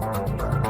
Oh, God.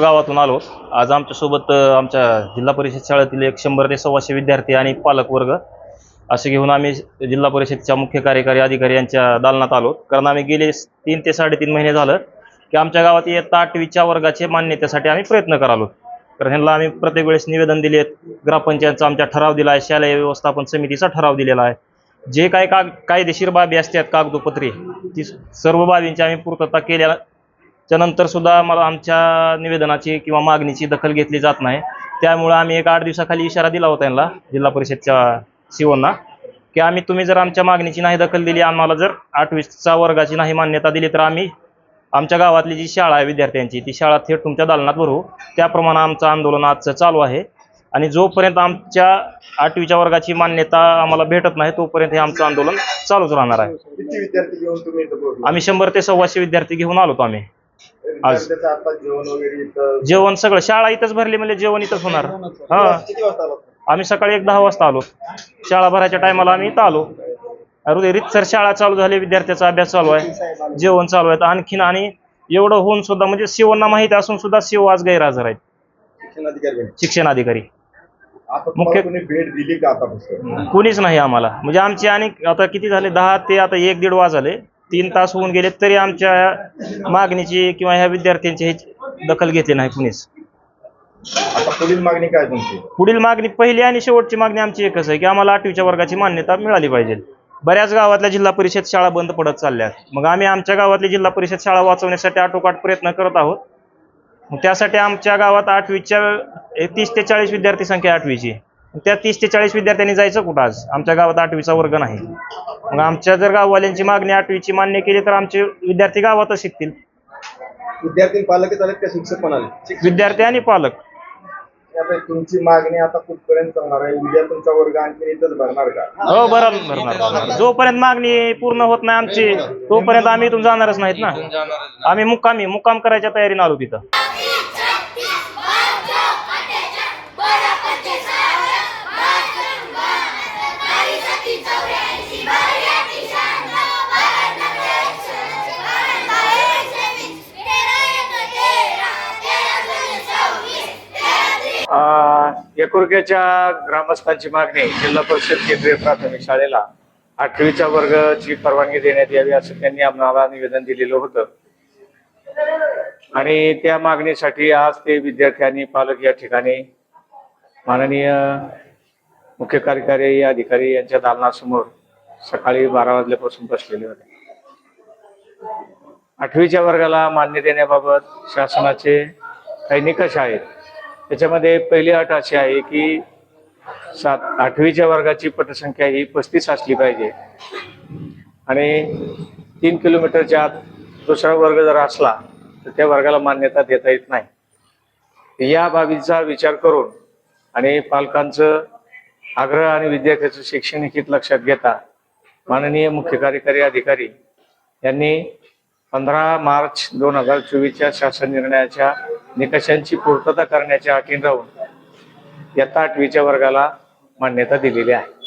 गावातून आलो. आज आमच्यासोबत आमच्या जिल्हा परिषद शाळेतील एक शंभर ते सव्वाशे विद्यार्थी आणि पालकवर्ग असे घेऊन आम्ही जिल्हा परिषदच्या मुख्य कार्यकारी अधिकारी यांच्या दालनात आलो. कारण आम्ही गेले तीन ते साडेतीन महिने झालं की आमच्या गावात इयत्ता आठवीच्या वर्गाचे मान्यतेसाठी आम्ही प्रयत्न करालो. कारण ह्यांना आम्ही प्रत्येक वेळेस निवेदन दिले आहेत ग्रामपंचायतचा आमच्या ठराव दिला आहे शालेय व्यवस्थापन समितीचा ठराव दिलेला आहे. जे काही काग कायदेशीर बाबी असतात कागदोपत्री ती सर्व बाबींची आम्ही पूर्तता केल्या त्यानंतर सुद्धा मला आमच्या निवेदनाची किंवा मागणीची दखल घेतली जात नाही. त्यामुळे आम्ही एक आठ दिवसाखाली इशारा दिला होता यांना जिल्हा परिषदच्या सीओना की आम्ही तुम्ही जर आमच्या मागणीची नाही दखल दिली आम्हाला जर आठवीच्या वर्गाची नाही मान्यता दिली तर आम्ही आमच्या गावातली जी शाळा आहे विद्यार्थ्यांची ती शाळा थेट तुमच्या दालनात भरू. त्याप्रमाणे आमचं आंदोलन आजचं चालू आहे. आणि जोपर्यंत आमच्या आठवीच्या वर्गाची मान्यता आम्हाला भेटत नाही तोपर्यंत हे आमचं आंदोलन चालूच राहणार आहे? आम्ही शंभर ते सव्वाशे विद्यार्थी घेऊन आलो आम्ही. आता जेवण सगळं. शाळा इथंच भरली म्हणजे जेवण इथंच होणार. हा. आम्ही सकाळी एक दहा वाजता आलो. शाळा भरायच्या टायमाला आम्ही इथं आलो. अरे रितसर शाळा चालू झाली विद्यार्थ्याचा अभ्यास चालू आहे. जेवण चालू आहे. आणखीन आणि एवढं होऊन सुद्धा म्हणजे शिवना माहिती असून सुद्धा शिव आज गैरहजर आहेत. शिक्षण अधिकारी मुख्य- भेट दिली का कुणीच नाही आम्हाला. म्हणजे आमचे आणि आता किती झाले? दहा ते आता एक दीड वाज झाले. तीन तास होऊन गेले तरी आमच्या मागणीची किंवा ह्या विद्यार्थ्यांची ह्याची दखल घेतली नाही कुणीच. आता पुढील मागणी काय तुमची? पुढील मागणी पहिली आणि शेवटची मागणी आमची एकच आहे की आम्हाला आठवीच्या वर्गाची मान्यता मिळाली पाहिजे. बऱ्याच गावातल्या जिल्हा परिषद शाळा बंद पडत चालल्या मग आम्ही आमच्या गावातली जिल्हा परिषद शाळा वाचवण्यासाठी आटोकाट प्रयत्न करत आहोत. त्यासाठी आमच्या गावात आठवीच्या तीस ते चाळीस विद्यार्थी संख्या आठवीची. त्या तीस ते चाळीस विद्यार्थ्यांनी जायचं कुठं आज? आमच्या गावात आठवीचा वर्ग नाही. मग आमच्या जर गाववाल्यांची मागणी आठवीची मान्य केली तर आमचे विद्यार्थी गावातच शिकतील. विद्यार्थी पालकच आले का? शिक्षक पण आले विद्यार्थी आणि पालक. आता तुमची मागणी आता कुठपर्यंत चालणार आहे? उद्या तुमचा वर्ग आणखी इथंच भरणार का? हो बरं भरणार. जोपर्यंत मागणी पूर्ण होत नाही आमची तोपर्यंत आम्ही इथून जाणारच नाहीत ना? आम्ही मुक्कामी मुक्काम करायच्या तयारीने आलो तिथं. एकुरक्याच्या ग्रामस्थांची मागणी जिल्हा परिषद केंद्रीय प्राथमिक शाळेला आठवीच्या वर्गाची परवानगी देण्यात यावी असं त्यांनी आम्हाला निवेदन दिलेलं होतं. आणि त्या मागणीसाठी आज ते विद्यार्थ्यांनी पालक या ठिकाणी माननीय मुख्य कार्यकारी अधिकारी यांच्या दालनासमोर सकाळी बारा वाजल्यापासून बसलेले होते. आठवीच्या वर्गाला मान्य देण्याबाबत शासनाचे काही निकष आहेत. त्याच्यामध्ये पहिली अट अशी आहे की सात आठवीच्या वर्गाची पटसंख्या ही पस्तीस असली पाहिजे. आणि तीन किलोमीटरच्या आत दुसरा वर्ग जर असला तर त्या वर्गाला मान्यता देता येत नाही. या बाबीचा विचार करून आणि पालकांचं आग्रह आणि विद्यार्थ्याचं शैक्षणिक हित लक्षात घेता माननीय मुख्य कार्यकारी अधिकारी यांनी पंधरा मार्च दोन हजार चोवीसच्या शासन निर्णयाच्या निकषांची पूर्तता करण्याच्या अटीन राहून इयत्ता आठवीच्या वर्गाला मान्यता दिलेली आहे.